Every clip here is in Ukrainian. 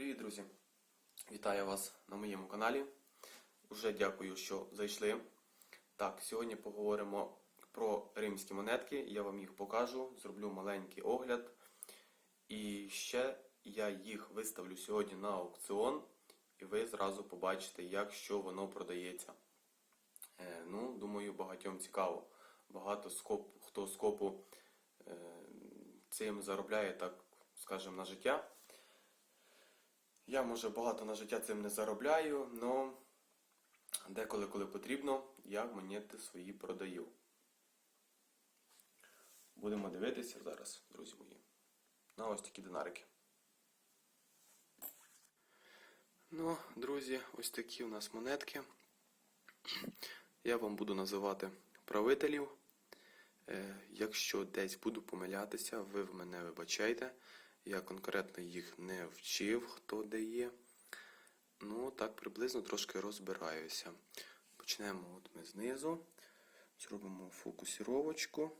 Привіт, друзі! Вітаю вас на моєму каналі. Уже дякую, що зайшли. Так, сьогодні поговоримо про римські монетки. Я вам їх покажу, зроблю маленький огляд. І ще я їх виставлю сьогодні на аукціон, і ви зразу побачите, як що воно продається. Е, ну, думаю, багатьом цікаво. Багато скоп, хто скопу е, цим заробляє, так скажемо, на життя. Я, може, багато на життя цим не заробляю, але деколи, коли потрібно, я монети свої продаю. Будемо дивитися зараз, друзі мої, на ось такі динарики. Ну, друзі, ось такі у нас монетки. Я вам буду називати правителів. Е, Якщо десь буду помилятися, ви в мене вибачайте. Я конкретно їх не вчив, хто де є. Ну, так приблизно трошки розбираюся. Почнемо от ми знизу. Зробимо фокусіровочку.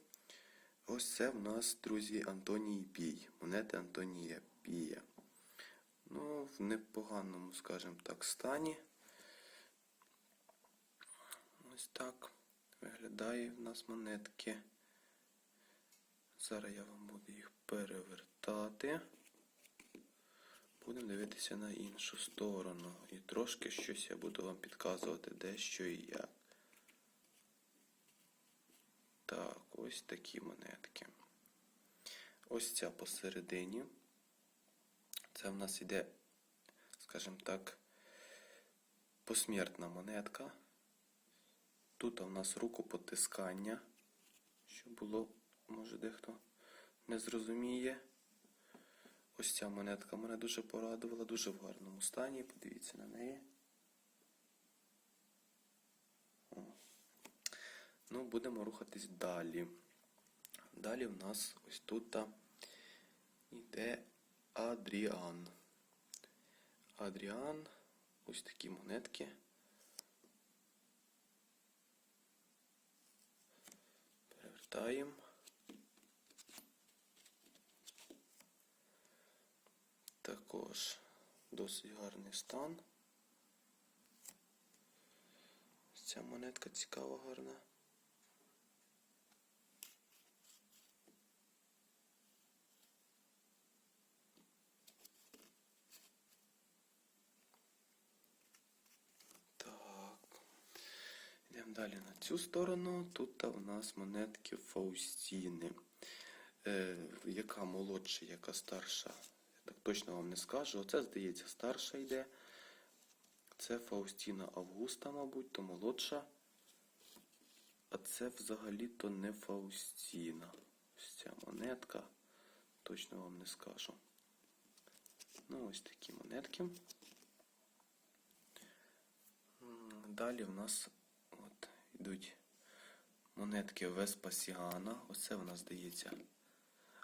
Ось це в нас, друзі, Антоній Пій. Монети Антонія Пія. Ну, в непоганому, скажімо так, стані. Ось так виглядає в нас монетки. Зараз я вам буду їх перевертати. Будемо дивитися на іншу сторону. І трошки щось я буду вам підказувати, де що і як. Так, ось такі монетки. Ось ця посередині. Це в нас іде, скажімо так, посмертна монетка. Тут у нас рукопотискання, що було, може дехто не зрозуміє. Ось ця монетка мене дуже порадувала, дуже в гарному стані. Подивіться на неї. О. Ну, будемо рухатись далі. Далі в нас ось тут йде Адріан. Адріан, ось такі монетки. Перевертаємо. Також досить гарний стан. Ця монетка цікава, гарна. Так. Йдемо далі на цю сторону. Тут у нас монетки Фаустіни. Е, яка молодша, яка старша, так точно вам не скажу. Оце, здається, старша йде. Це Фаустіна Августа, мабуть, то молодша. А це взагалі-то не Фаустіна. Ось ця монетка. Точно вам не скажу. Ну, ось такі монетки. Далі в нас от, йдуть монетки Веспасіана. Оце в нас здається.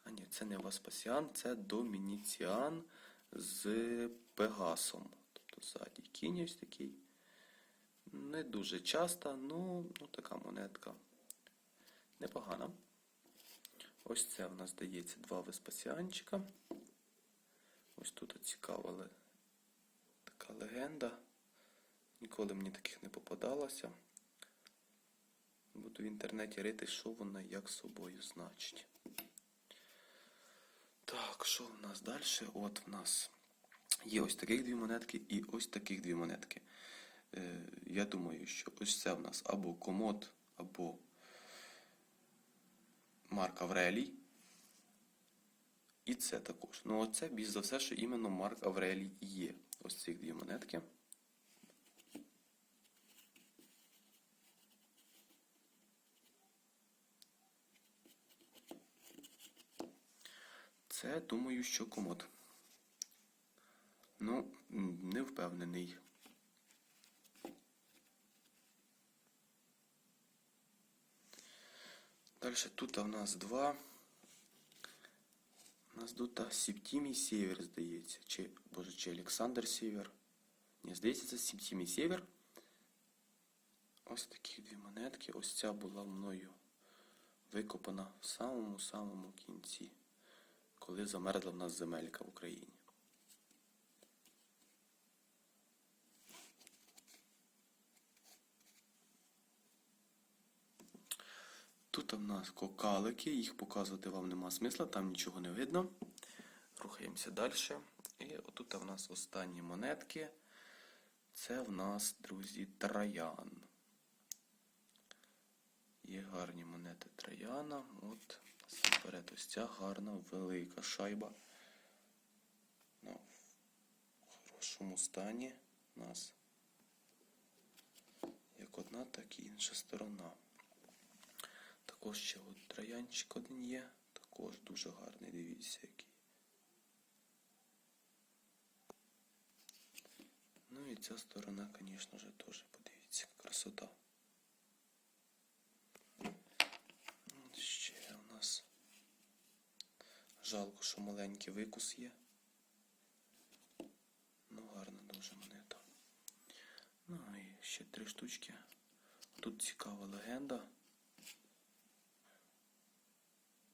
А ні, це не Веспасіан, це Домініціан з Пегасом. Тобто ззаді кінь ось такий. Не дуже часто, ну, ну така монетка. Непогана. Ось це в нас здається два Веспасіанчика. Ось тут цікава така легенда. Ніколи мені таких не попадалося. Буду в інтернеті рити, що вона як собою значить. Так, що в нас далі? От в нас є ось таких дві монетки і ось таких дві монетки. Е, я думаю, що ось це в нас або комод, або Марк Аврелій. І це також. Ну, оце більш за все, що іменно Марк Аврелій є. Ось ці дві монетки. Це, думаю, що комод. Ну, не впевнений. Далі тут у нас два. У нас тут Септімій Сєвєр, здається. Чи, боже, чи Олександр Сєвєр. Ні, здається, це Септімій Сєвєр. Ось такі дві монетки. Ось ця була мною викопана в самому-самому кінці, коли замерзла в нас земелька в Україні. Тут у нас кокалики, їх показувати вам нема смисла, там нічого не видно. Рухаємося далі. І отут в нас останні монетки. Це в нас, друзі, троян. Є гарні монети трояна. От насамперед, ось ця гарна, велика шайба. Ну, в хорошому стані у нас як одна, так і інша сторона. Також ще от троянчик один є. Також дуже гарний, дивіться який. Ну і ця сторона, звісно ж, теж подивіться, красота. От ще у нас. Жалко, що маленький викус є. Ну, гарна дуже монета. Ну і ще три штучки. Тут цікава легенда.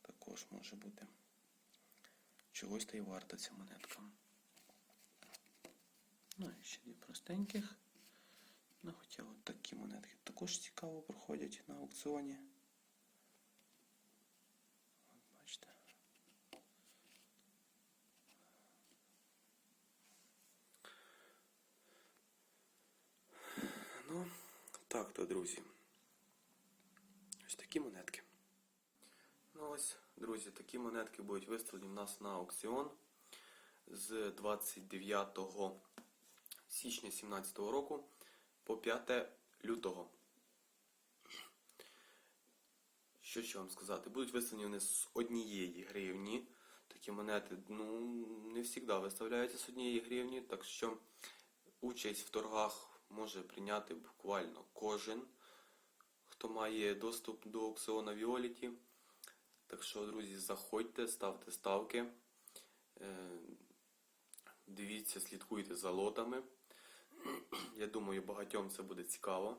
Також може бути. Чогось та й варта ця монетка. Ну і ще дві простеньких. Ну, хоча от такі монетки також цікаво проходять на аукціоні. От бачите. Ну, так то, друзі. Ось такі монетки. Ну ось, друзі, такі монетки будуть виставлені в нас на аукціон з 29 січня 2017 року по 5 лютого. Що ще вам сказати? Будуть виставлені вони з однієї гривні. Такі монети ну, не завжди виставляються з однієї гривні, так що участь в торгах може прийняти буквально кожен, хто має доступ до аукціона Віоліті. Так що, друзі, заходьте, ставте ставки. Е, Дивіться, слідкуйте за лотами. Я думаю, багатьом це буде цікаво.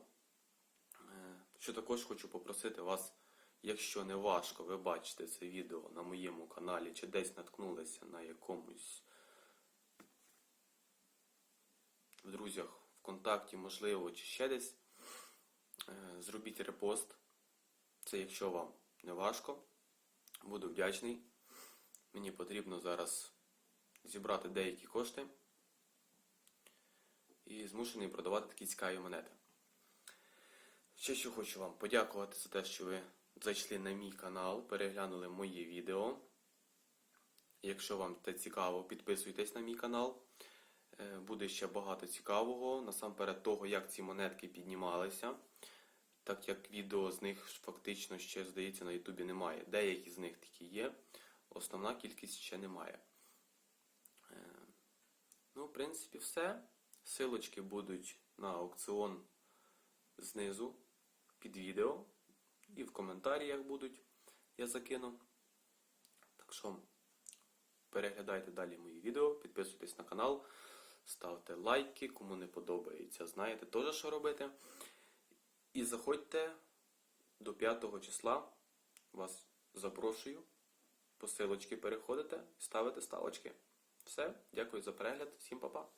Е, Що також хочу попросити вас, якщо не важко, ви бачите це відео на моєму каналі, чи десь наткнулися на якомусь в друзях ВКонтакті, можливо, чи ще десь. Е, Зробіть репост. Це якщо вам не важко. Буду вдячний. Мені потрібно зараз зібрати деякі кошти і змушений продавати такі цікаві монети. Ще що хочу вам подякувати за те, що ви зайшли на мій канал, переглянули моє відео. Якщо вам це цікаво, підписуйтесь на мій канал. Е, Буде ще багато цікавого. Насамперед того, як ці монетки піднімалися. Так як відео з них фактично ще, здається, на Ютубі немає. Деякі з них такі є, основна кількість ще немає. Е, Ну, в принципі, все. Силочки будуть на аукціон знизу під відео. І в коментарях будуть, я закину. Так що переглядайте далі мої відео, підписуйтесь на канал, ставте лайки, кому не подобається, знаєте теж, що робити. І заходьте до 5 числа. Вас запрошую. Посилочки переходите, ставите ставочки. Все, дякую за перегляд, всім па-па.